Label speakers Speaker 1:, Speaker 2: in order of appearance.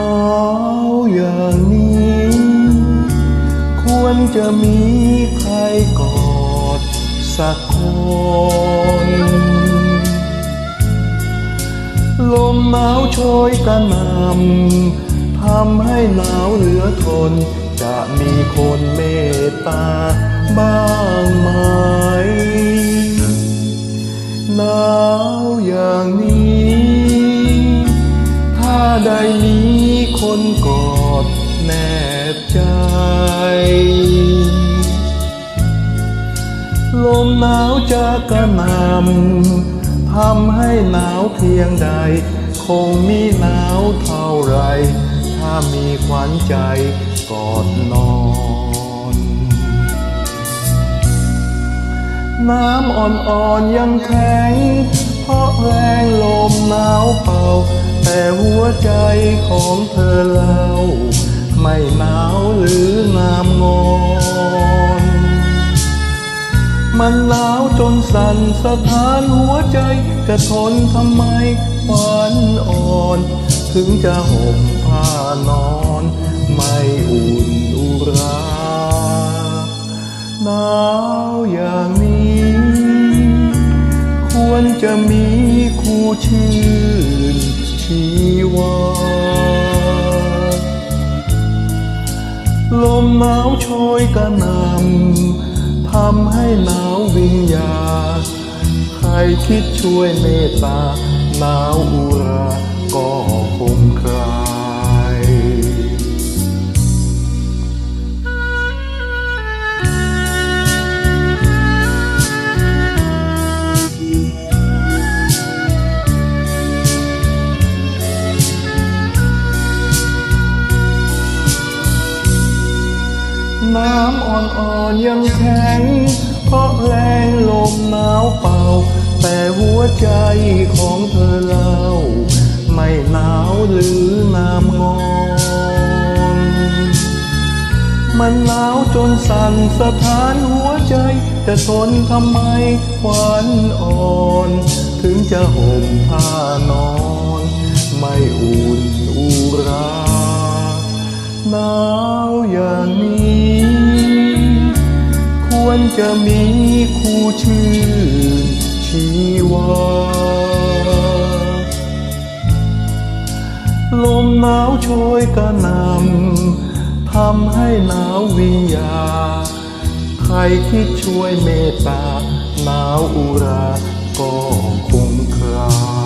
Speaker 1: หนาวอย่างนี้ ควรจะมีใครกอดสักคน ลมหนาวโชยกระหนำทำให้หนาวเหลือทน จะมีคนเมตตาบ้างไหมหนาวอย่างนี้ ถ้าได้มี คนกอดแนบใจ ลมหนาวจะกระหนำทำให้หนาวเพียงใด คงมีหนาวเท่าไร ถ้ามีขวัญใจกอดนอนน้ำอ่อนๆยังแข็ง เพราะแรงลมหนาวเป่า แต่หัวใจของเธอเล่า ไม่หนาวหรืองามงอนมันหนาวจนสั่นสะท้านหัวใจ จะทนทำไมหวานอ่อน ถึงจะห่มผ้านอน ไม่อุ่นอุราหนาวอย่างนี้ ควรจะมีคู่ชื่น ชีวา ลมหนาวโชยกระหนำทำให้หนาววิญญา ใครคิดช่วยเมตตาหนาวอุราก็ น้ำอ่อนๆยังแข็ง เพราะแรงลมหนาวเป่า แต่หัวใจของเธอเล่า ไม่หนาวหรืองามงอนมันหนาวจนสั่นสะท้านหัวใจ จะทนทำไมหวานอ่อน ถึงจะห่มผ้านอน ไม่อุ่นอุราหนาวอย่างนี้ วรจะมีคู่ชื่นชีวา ลมหนาวโชยกระนำทำให้หนาววิญญาใครคิดช่วยเมตตาหนาวอุราก็คงคลา